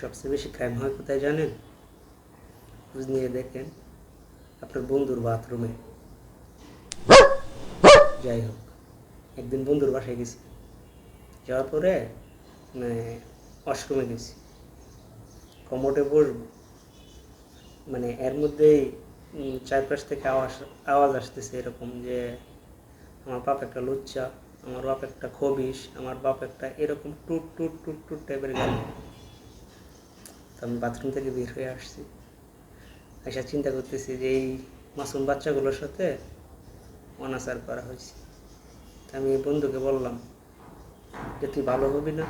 সবচেয়ে বেশি ক্রাইম হয় কোথায় জানেন? খোঁজ নিয়ে দেখেন আপনার বন্ধুর বাথরুমে। যাই হোক, একদিন বন্ধুর বাসায় গেছি। যাওয়ার পরে মানে ওয়াশরুমে গেছি। কমোটে বসবো। মানে এর মধ্যেই চারপাশ থেকে আওয়াজ আওয়াজ আসতেছে এরকম যে, আমার বাপ একটা লুচ্চা, আমার বাপ একটা খবিস আমার বাপ একটা এরকম টুট টুট টুট টুট টাইপের গান। আমি বাথরুম থেকে বের হয়ে আসছি। এসে চিন্তা করতেছি যে এই মাসুম বাচ্চাগুলোর সাথে অনাচার করা হয়েছে। তা আমি বন্ধুকে বললাম যে, তুই ভালো হবি না?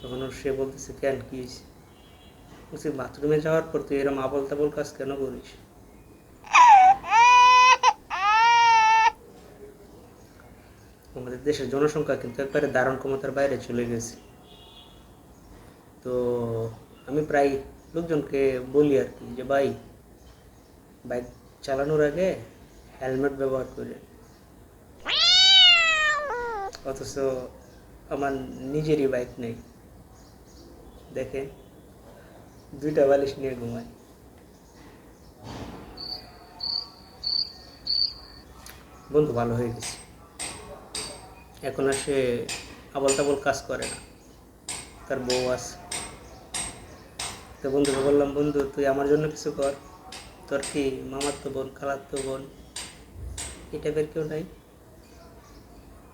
তখন সে বলতেছে, কেন, কি হয়েছে? বলছি বাথরুমে যাওয়ার পর তুই এরকম আবল তাবল কাজ কেন করিস? আমাদের দেশের জনসংখ্যা কিন্তু একবারে দারুণ ক্ষমতার বাইরে চলে গেছে। তো আমি প্রায় লোকজনকে বলি আর কি যে, ভাই, বাইক চালানোর আগে হেলমেট ব্যবহার করে। অথচ আমার নিজেরই বাইক নেই। দেখে দুইটা বালিশ নিয়ে ঘুমাই। বন্ধু, ভালো হয়ে গেছে। এখন আর সে আবল তাবল কাজ করে না। তার বউ আছে। তো বন্ধুকে বললাম বন্ধু তুই আমার জন্য কিছু কর। তোর কি মামার তো বোন খালার তো বোন এই টাইপের কেউ নাই?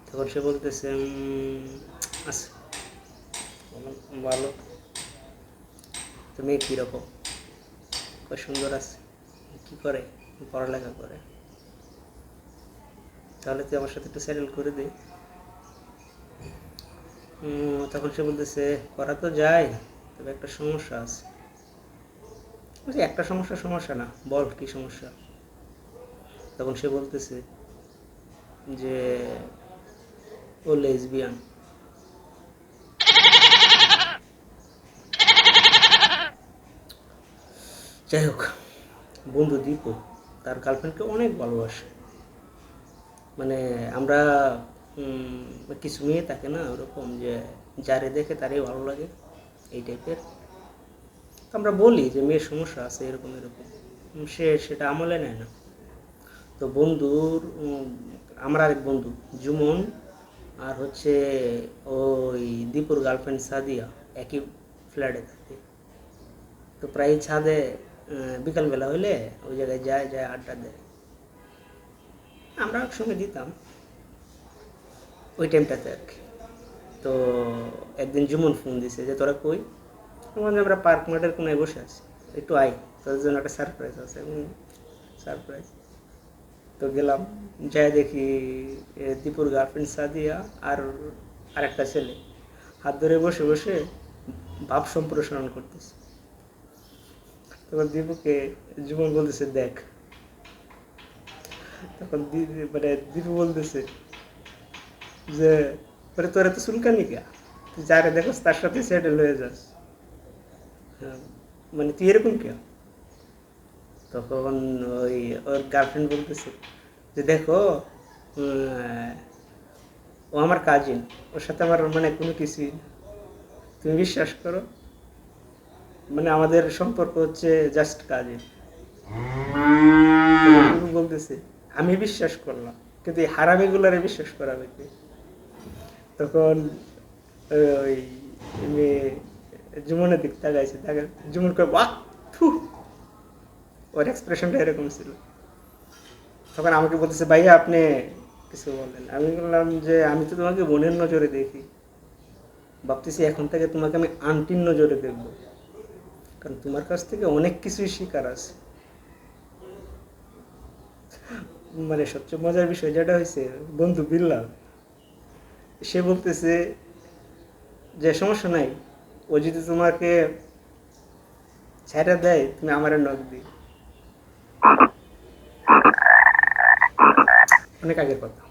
তখন সে বলতেছে "উম, আছে। বললাম, ভালো। তুমি কীরকম কয় সুন্দর আছে। কি করে? পড়ালেখা করে। তাহলে তুই আমার সাথে একটু সেটেল করে দে। তখন সে বলতেছে করা তো যায় তবে একটা সমস্যা আছে। বলছি, একটা সমস্যা সমস্যা না। বল কি সমস্যা? তখন সে বলতেছে যে, ও লেসবিয়ান। যাই হোক, বন্ধু দীপু, তার গার্লফ্রেন্ডকে অনেক ভালোবাসে। মানে আমরা কিছু মেয়ে থাকে না, ওরকম যে, যারে দেখে তারই ভালো লাগে, এই টাইপের তো আমরা বলি যে মেয়ের সমস্যা আছে এরকম এরকম। সে সেটা আমলে নেয় না। তো বন্ধুর আমার আরেক বন্ধু, জুমন, আর হচ্ছে ওই দীপুর গার্লফ্রেন্ড সাদিয়া, একই ফ্ল্যাটে থাকে। তো প্রায় ছাদে বিকালবেলা হলে ওই জায়গায় যায় যায় আড্ডা দেয়। আমরা একসঙ্গে দিতাম। ওই টাইমটাতে আর কি। তো একদিন জুমন ফোন দিছে যে, তোরা কই? আমাদের আমরা পার্ক মাঠের কোনায় বসে আছি, একটু আই তোদের জন্য একটা সারপ্রাইজ আছে সারপ্রাইজ তো গেলাম, যাই দেখি দীপুর গার্লফ্রেন্ড সাদিয়া আর আরেকটা ছেলে। হাত ধরে বসে বসে ভাব সম্প্রসারণ করতেছে। তখন দীপুকে জীবন বলতেছে, দেখ। তখন মানে দীপু বলতেছে যে তোরা তো চুলকানি কে? তুই যারে দেখোস তার সাথে সেটেল হয়ে যাস। মানে তুই এরকম কে তখন ওই ওর গার্লফ্রেন্ড বলতেছে যে দেখো ও আমার কাজিন ওর সাথে আমার মানে কোনো কিছুই। তুমি বিশ্বাস করো? মানে আমাদের সম্পর্ক হচ্ছে জাস্ট কাজিন বলতেছে, আমি বিশ্বাস করলাম, কিন্তু এই হারামিগুলারে বিশ্বাস করাবে তখন ওই মেয়ে জুমনের দিক তাকাইছে, তাকে জুমন কয় বাহ, থু। ওর এক্সপ্রেশনটা এরকম ছিল। তখন আমাকে বলতেছে, ভাইয়া, আপনি কিছু বলেন আমি বললাম যে, আমি তো তোমাকে বোনের নজরে দেখি। ভাবতেছি এখন থেকে তোমাকে আমি আন্টির নজরে দেখব। কারণ তোমার কাছ থেকে অনেক কিছুই শিকার আছে। মানে সবচেয়ে মজার বিষয় যেটা হয়েছে, বন্ধু বিল্লাল, সে বলতেছে যে, সমস্যা নাই ও যদি তোমাকে ছাইটা দেয়, তুমি আমার নখ দি অনেক আগের কথা।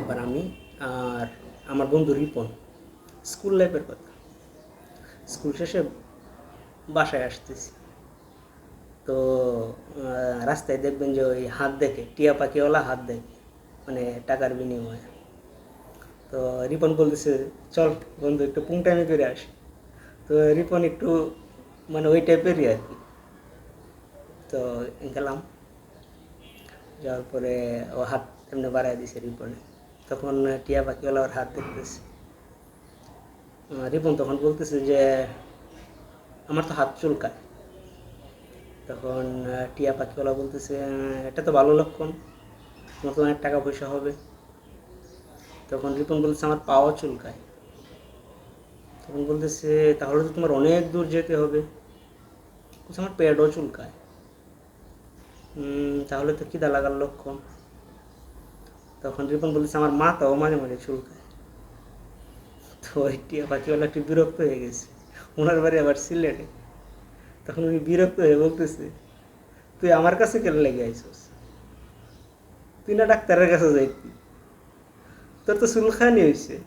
এবার আমি আর আমার বন্ধু রিপন, স্কুল লাইফের কথা। স্কুল শেষে বাসায় আসতেছি। তো রাস্তায় দেখবেন যে ওই হাত দেখে, টিয়া পাখিওয়ালা হাত দেখে মানে টাকার বিনিময়ে। তো রিপন বলতেছে, চল বন্ধু, একটু পুংটামি করে আসি। তো রিপন একটু মানে ওই টাইপেরই আর কি। তো গেলাম। যাওয়ার পরে ও হাত এমনি বাড়াই দিছে রিপনে তখন টিয়া পাখিওয়ালা ওর হাত দেখতেছে। রিপন তখন বলতেছে যে, আমার তো হাত চুলকায়। তখন টিয়া পাখিওয়ালা বলতেছে, এটা তো ভালো লক্ষণ। তোমার তো অনেক টাকা পয়সা হবে। তখন রিপন বলতেছে, আমার পাও চুলকায়। তখন বলতেছে তাহলে তো তোমার অনেক দূর যেতে হবে। বলছে আমার পেটও চুলকায়। "উম, তাহলে তো খিদা লাগার লক্ষণ। তখন রিপন বলতেছে আমার মাথাও মাঝে মাঝে চুলকায়। তো ওই টিয়া পাখিওয়ালা একটু বিরক্ত হয়ে গেছে। ওনার বাড়ি আবার সিলেটে। তখন উনি বিরক্ত হয়ে বলতেছে তুই আমার কাছে কেন লেগে আইসস তুই না ডাক্তারের কাছে যাইতি। তোর তো চুলখানি হয়েছে